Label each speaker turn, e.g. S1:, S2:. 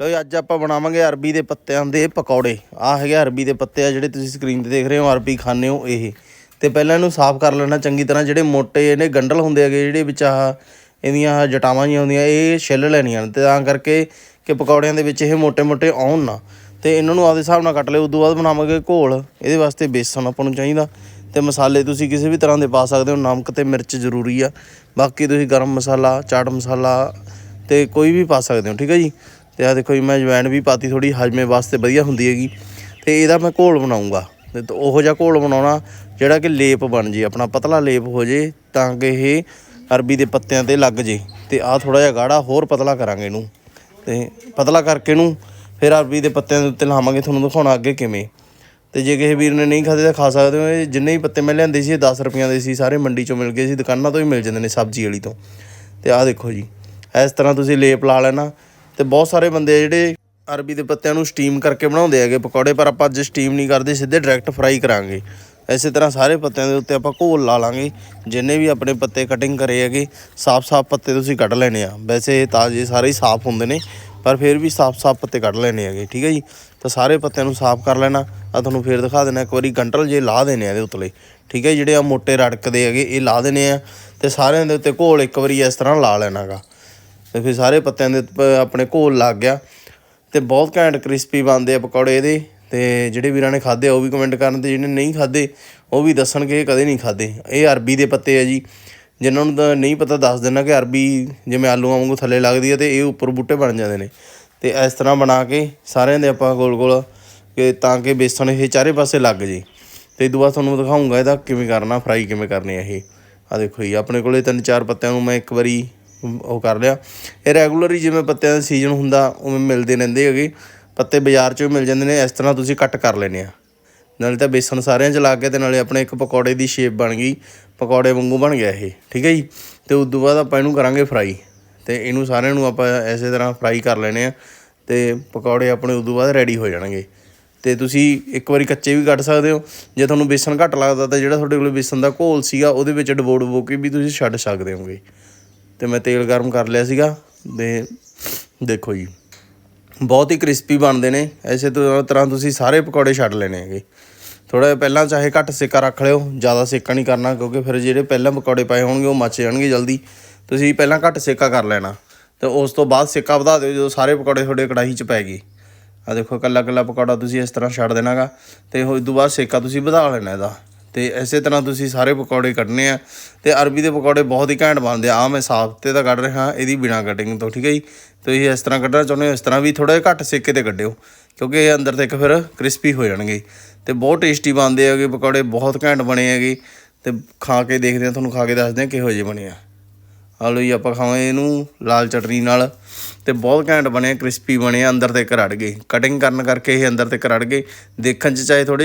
S1: ਲੋ ਅੱਜ ਆਪਾਂ ਬਣਾਵਾਂਗੇ ਅਰਬੀ ਦੇ ਪੱਤਿਆਂ ਦੇ ਪਕੌੜੇ। ਆਹ ਹੈਗੇ ਅਰਬੀ ਦੇ ਪੱਤੇ ਆ, ਜਿਹੜੇ ਤੁਸੀਂ ਸਕਰੀਨ ਤੇ ਦੇਖ ਰਹੇ ਹੋ, ਅਰਬੀ ਖਾਣੇ ਹੋ ਇਹ। ਤੇ ਪਹਿਲਾਂ ਇਹਨੂੰ ਸਾਫ਼ ਕਰ ਲੈਣਾ ਚੰਗੀ ਤਰ੍ਹਾਂ, ਜਿਹੜੇ ਮੋਟੇ ਇਹਨੇ ਗੰਡਲ ਹੁੰਦੇ ਹੈਗੇ, ਜਿਹੜੇ ਵਿੱਚ ਆ ਇਹਦੀਆਂ ਜਟਾਵਾਂ ਜੀਆਂ ਹੁੰਦੀਆਂ, ਇਹ ਛਿੱਲ ਲੈਣੀਆਂ ਤੇ ਤਾਂ ਕਰਕੇ ਕਿ ਪਕੌੜਿਆਂ ਦੇ ਵਿੱਚ ਇਹ ਮੋਟੇ ਮੋਟੇ ਆਉਣ ਨਾ। ਤੇ ਇਹਨਾਂ ਨੂੰ ਆਪਦੇ ਹਿਸਾਬ ਨਾਲ ਕੱਟ ਲਿਓ, ਉਦੋਂ ਬਾਅਦ ਬਣਾਵਾਂਗੇ ਘੋਲ। ਇਹਦੇ ਵਾਸਤੇ ਬੇਸਣ ਆਪਾਂ ਨੂੰ ਚਾਹੀਦਾ। ਤੇ ਮਸਾਲੇ ਤੁਸੀਂ ਕਿਸੇ ਵੀ ਤਰ੍ਹਾਂ ਦੇ ਪਾ ਸਕਦੇ ਹੋ, ਨਮਕ ਤੇ ਮਿਰਚ ਜ਼ਰੂਰੀ ਆ। ਬਾਕੀ ਤੁਸੀਂ ਗਰਮ ਮਸਾਲਾ, ਚਾਟ ਮਸਾਲਾ ਤੇ ਕੋਈ ਵੀ ਪਾ ਸਕਦੇ ਹੋ, ਠੀਕ ਹੈ ਜੀ? ਤੇ ਆ ਦੇਖੋ ਜੀ, ਮੈਂ ਜਵੈਣ ਵੀ ਪਾਤੀ ਥੋੜੀ ਹਜਮੇ ਵਾਸਤੇ ਵਧੀਆ ਹੁੰਦੀ ਹੈਗੀ। ਤੇ ਇਹਦਾ ਮੈਂ ਘੋਲ ਬਣਾਉਂਗਾ। ਤੇ ਤ- ਉਹੋ ਜਿਹਾ ਘੋਲ ਬਣਾਉਣਾ ਜਿਹੜਾ ਕਿ ਲੇਪ ਬਣ ਜੇ, ਆਪਣਾ ਪਤਲਾ ਲੇਪ ਹੋ ਜੇ, ਤਾਂ ਕਿ ਇਹ ਅਰਬੀ ਦੇ ਪੱਤਿਆਂ ਤੇ ਲੱਗ ਜੇ। ਤੇ ਆ ਥੋੜਾ ਜਿਹਾ ਗਾੜਾ ਹੋਰ ਪਤਲਾ ਕਰਾਂਗੇ ਇਹਨੂੰ। ਤੇ ਪਤਲਾ ਕਰਕੇ ਇਹਨੂੰ ਫਿਰ ਅਰਬੀ ਦੇ ਪੱਤਿਆਂ ਦੇ ਉੱਤੇ ਲਾਵਾਂਗੇ, ਤੁਹਾਨੂੰ ਦਿਖਾਉਣਾ ਅੱਗੇ ਕਿਵੇਂ। ਤੇ ਜੇ ਕਿਸੇ ਵੀਰ ਨੇ ਨਹੀਂ ਖਾਦੇ ਤਾਂ ਖਾ ਸਕਦੇ ਹੋ। ਇਹ ਜਿੰਨੇ ਵੀ ਪੱਤੇ ਮੈਂ ਲਿਆਂਦੇ ਸੀ, ਇਹ 10 ਰੁਪਈਆਂ ਦੇ ਸੀ, ਸਾਰੇ ਮੰਡੀ ਚੋਂ ਮਿਲ ਗਏ ਸੀ, ਦੁਕਾਨਾਂ ਤੋਂ ਹੀ ਮਿਲ ਜਾਂਦੇ ਨੇ ਸਬਜ਼ੀ ਵਾਲੀ ਤੋਂ। ਤੇ ਆਹ ਦੇਖੋ ਜੀ, ਇਸ ਤਰ੍ਹਾਂ ਤੁਸੀਂ ਲੇਪ ਲਾ ਲੈਣਾ। ਤੇ ਬਹੁਤ ਸਾਰੇ ਬੰਦੇ ਆ ਜਿਹੜੇ ਅਰਬੀ ਦੇ ਪੱਤਿਆਂ ਨੂੰ ਸਟੀਮ ਕਰਕੇ ਬਣਾਉਂਦੇ ਹੈਗੇ ਪਕੌੜੇ, ਪਰ ਆਪਾਂ ਅੱਜ ਸਟੀਮ ਨਹੀਂ ਕਰਦੇ, ਸਿੱਧੇ ਡਾਇਰੈਕਟ ਫਰਾਈ ਕਰਾਂਗੇ। ਇਸੇ ਤਰ੍ਹਾਂ ਸਾਰੇ ਪੱਤਿਆਂ ਦੇ ਉੱਤੇ ਆਪਾਂ ਘੋਲ ਲਾ ਲਾਂਗੇ। ਜਿੰਨੇ ਵੀ ਆਪਣੇ ਪੱਤੇ ਕਟਿੰਗ ਕਰੇ ਹੈਗੇ, ਸਾਫ਼-ਸਾਫ਼ ਪੱਤੇ ਤੁਸੀਂ ਕੱਢ ਲੈਣੇ ਆ। ਵੈਸੇ ਇਹ ਤਾਜ਼ੇ ਸਾਰੇ ਹੀ ਸਾਫ਼ ਹੁੰਦੇ ਨੇ, ਪਰ ਫਿਰ ਵੀ ਸਾਫ਼-ਸਾਫ਼ ਪੱਤੇ ਕੱਢ ਲੈਣੇ ਹੈਗੇ, ਠੀਕ ਹੈ ਜੀ? ਤਾਂ ਸਾਰੇ ਪੱਤਿਆਂ ਨੂੰ ਸਾਫ਼ ਕਰ ਲੈਣਾ। ਆ ਤੁਹਾਨੂੰ ਫੇਰ ਦਿਖਾ ਦੇਣਾ ਇੱਕ ਵਾਰੀ ਗੰਟਲ ਜੇ ਲਾ ਦੇਣੇ ਆ ਇਹਦੇ ਉਤਲੇ, ਠੀਕ ਹੈ? ਜਿਹੜੇ ਆ ਮੋਟੇ ਰੜਕਦੇ ਹੈਗੇ, ਇਹ ਲਾ ਦੇਣੇ ਆ। ਤੇ ਸਾਰਿਆਂ ਦੇ ਉੱਤੇ ਘੋਲ ਇੱਕ ਵਾਰੀ ਇਸ ਤਰ੍ਹਾਂ ਲਾ ਲੈਣਾਗਾ। ਤੇ ਫਿਰ ਸਾਰੇ ਪੱਤਿਆਂ ਦੇ ਉੱਤੇ ਆਪਣੇ ਘੋਲ ਲੱਗ ਗਿਆ ਤੇ ਬਹੁਤ ਘੈਂਟ ਕ੍ਰਿਸਪੀ ਬਣਦੇ ਆ ਪਕੌੜੇ ਇਹਦੇ ਤੇ ਜਿਹੜੇ ਵੀਰਾਂ ਨੇ ਖਾਦੇ ਉਹ ਵੀ ਕਮੈਂਟ ਕਰਨ ਤੇ ਜਿਹਨੇ ਨਹੀਂ ਖਾਦੇ ਉਹ ਵੀ ਦੱਸਣਗੇ ਇਹ ਕਦੇ ਨਹੀਂ ਖਾਦੇ ਇਹ ਅਰਬੀ ਦੇ ਪੱਤੇ ਆ ਜੀ। ਜਿਨ੍ਹਾਂ ਨੂੰ ਤਾਂ ਨਹੀਂ ਪਤਾ, ਦੱਸ ਦੇਣਾ ਕਿ ਅਰਬੀ ਜਿਵੇਂ ਆਲੂਆਂ ਵਾਂਗੂ ਥੱਲੇ ਲੱਗਦੀ ਹੈ ਤੇ ਇਹ ਉੱਪਰ ਬੂਟੇ ਬਣ ਜਾਂਦੇ ਨੇ। ਤੇ ਇਸ ਤਰ੍ਹਾਂ ਬਣਾ ਕੇ ਸਾਰਿਆਂ ਦੇ ਆਪਾਂ ਗੋਲ ਗੋਲ ਕਿ ਤਾਂ ਕਿ ਬੇਸਣ ਇਹ ਚਾਰੇ ਪਾਸੇ ਲੱਗ ਜੇ। ਤੇ ਇਹ ਤੋਂ ਬਾਅਦ ਤੁਹਾਨੂੰ ਦਿਖਾਉਂਗਾ ਇਹਦਾ ਕਿਵੇਂ ਕਰਨਾ ਫਰਾਈ ਕਿਵੇਂ ਕਰਨੀ ਹੈ ਇਹ। ਆ ਦੇਖੋ ਜੀ, ਆਪਣੇ ਕੋਲੇ ਤਿੰਨ ਚਾਰ ਪੱਤਿਆਂ ਨੂੰ ਮੈਂ ਇੱਕ ਵਾਰੀ ਉਹ ਕਰ ਲਿਆ। ਇਹ ਰੈਗੂਲਰ ਹੀ ਜਿਵੇਂ ਪੱਤਿਆਂ ਦਾ ਸੀਜ਼ਨ ਹੁੰਦਾ, ਉਵੇਂ ਮਿਲਦੇ ਰਹਿੰਦੇ ਹੈਗੇ। ਪੱਤੇ ਬਾਜ਼ਾਰ 'ਚੋਂ ਮਿਲ ਜਾਂਦੇ ਨੇ, ਇਸ ਤਰ੍ਹਾਂ ਤੁਸੀਂ ਕੱਟ ਕਰ ਲੈਣੇ ਆ। ਨਾਲੇ ਤਾਂ ਬੇਸਣ ਸਾਰਿਆਂ 'ਚ ਲਾ ਕੇ ਤੇ ਨਾਲੇ ਆਪਣੇ ਇੱਕ ਪਕੌੜੇ ਦੀ ਸ਼ੇਪ ਬਣ ਗਈ। ਪਕੌੜੇ ਵਾਂਗੂ ਬਣ ਗਿਆ ਇਹ, ਠੀਕ ਹੈ ਜੀ? ਤੇ ਉਸ ਤੋਂ ਬਾਅਦ ਆਪਾਂ ਇਹਨੂੰ ਕਰਾਂਗੇ ਫਰਾਈ ਤੇ ਇਹਨੂੰ ਸਾਰਿਆਂ ਨੂੰ ਆਪਾਂ ਐਸੇ ਤਰ੍ਹਾਂ ਫਰਾਈ ਕਰ ਲੈਣੇ ਆ। ਤੇ ਪਕੌੜੇ ਆਪਣੇ ਉਸ ਤੋਂ ਬਾਅਦ ਰੈਡੀ ਹੋ ਜਾਣਗੇ। ਤੇ ਤੁਸੀਂ ਇੱਕ ਵਾਰੀ ਕੱਚੇ ਵੀ ਕੱਢ ਸਕਦੇ ਹੋ। ਜੇ ਤੁਹਾਨੂੰ ਬੇਸਣ ਘੱਟ ਲੱਗਦਾ ਤਾਂ ਜਿਹੜਾ ਤੁਹਾਡੇ ਕੋਲ ਬੇਸਣ ਦਾ ਘੋਲ ਸੀਗਾ, ਉਹਦੇ ਵਿੱਚ ਡਬੋ ਡਬੋ ਕੇ ਵੀ ਤੁਸੀਂ ਛੱਡ ਸਕਦੇ ਹੋਗੇ। ਤੇ ਮੈਂ ਤੇਲ ਗਰਮ ਕਰ ਲਿਆ ਸੀਗਾ ਤੇ ਦੇਖੋ ਜੀ, ਬਹੁਤ ਹੀ ਕ੍ਰਿਸਪੀ ਬਣਦੇ ਨੇ। ਐਸੇ ਤਰ੍ਹਾਂ ਤਰ੍ਹਾਂ ਤੁਸੀਂ ਸਾਰੇ ਪਕੌੜੇ ਛੱਡ ਲੈਣੇ ਹੈਗੇ। ਥੋੜਾ ਜਿਹਾ ਪਹਿਲਾਂ ਚਾਹੇ ਘੱਟ ਸੇਕਾ ਰੱਖ ਲਿਓ, ਜ਼ਿਆਦਾ ਸੇਕਾ ਨਹੀਂ ਕਰਨਾ, ਕਿਉਂਕਿ ਫਿਰ ਜਿਹੜੇ ਪਹਿਲਾਂ ਪਕੌੜੇ ਪਾਏ ਹੋਣਗੇ, ਉਹ ਮੱਚ ਜਾਣਗੇ ਜਲਦੀ। ਤੁਸੀਂ ਪਹਿਲਾਂ ਘੱਟ ਸੇਕਾ ਕਰ ਲੈਣਾ। ਤੇ ਉਸ ਤੋਂ ਬਾਅਦ ਸੇਕਾ ਵਧਾ ਦਿਓ, ਜਦੋਂ ਸਾਰੇ ਪਕੌੜੇ ਤੁਹਾਡੇ ਕੜਾਹੀ 'ਚ ਪੈ ਗਏ। ਆ ਦੇਖੋ ਕੱਲਾ ਕੱਲਾ ਪਕੌੜਾ ਤੁਸੀਂ ਇਸ ਤਰ੍ਹਾਂ ਛੱਡ ਦੇਣਾਗਾ। ਤੇ ਉਸ ਤੋਂ ਬਾਅਦ ਸੇਕਾ ਤੁਸੀਂ ਵਧਾ ਲੈਣਾ ਇਹਦਾ। ਤੇ ਇਸੇ ਤਰ੍ਹਾਂ ਤੁਸੀਂ ਸਾਰੇ ਪਕੌੜੇ ਕੱਢਣੇ ਆ ਤੇ ਅਰਬੀ ਦੇ ਪਕੌੜੇ ਬਹੁਤ ਹੀ ਘੈਂਟ ਬਣਦੇ ਆ। ਆਹ ਮੈਂ ਸਾਫ਼ ਤੇ ਤਾਂ ਕੱਢ ਰਿਹਾ ਇਹਦੀ ਬਿਨਾ ਕਟਿੰਗ ਤੋਂ ਠੀਕ ਹੈ ਜੀ? ਤੁਸੀਂ ਇਸ ਤਰ੍ਹਾਂ ਕੱਢਣਾ ਚਾਹੁੰਦੇ ਹੋ ਇਸ ਤਰ੍ਹਾਂ ਵੀ ਥੋੜਾ ਜਿਹਾ ਘੱਟ ਸੇਕੇ ਤੇ ਕੱਢਿਓ ਕਿਉਂਕਿ ਇਹ ਅੰਦਰ ਤੱਕ ਫਿਰ ਕ੍ਰਿਸਪੀ ਹੋ ਜਾਣਗੇ। ਤੇ ਬਹੁਤ ਟੇਸਟੀ ਬਣਦੇ ਹੈਗੇ ਪਕੌੜੇ ਬਹੁਤ ਘੈਂਟ ਬਣੇ ਹੈਗੇ। ਤੇ ਖਾ ਕੇ ਦੇਖਦੇ ਆ ਤੁਹਾਨੂੰ ਖਾ ਕੇ ਦੱਸਦੇ ਆ ਕਿਹੋ ਜਿਹੇ ਬਣੇ ਆ। ਆ ਲਓ ਜੀ ਆਪਾਂ ਖਾਵਾਂਗੇ ਇਹਨੂੰ ਲਾਲ ਚਟਨੀ ਨਾਲ। ਤੇ ਬਹੁਤ ਘੈਂਟ ਬਣੇ ਕ੍ਰਿਸਪੀ ਬਣੇ ਆ, ਅੰਦਰ ਤੇ ਰੜ ਗਏ। ਕਟਿੰਗ ਕਰਨ ਕਰਕੇ ਇਹ ਅੰਦਰ ਤੇ ਰੜ ਗਏ। ਦੇਖਣ ਚ ਚਾਹੇ ਥੋੜੇ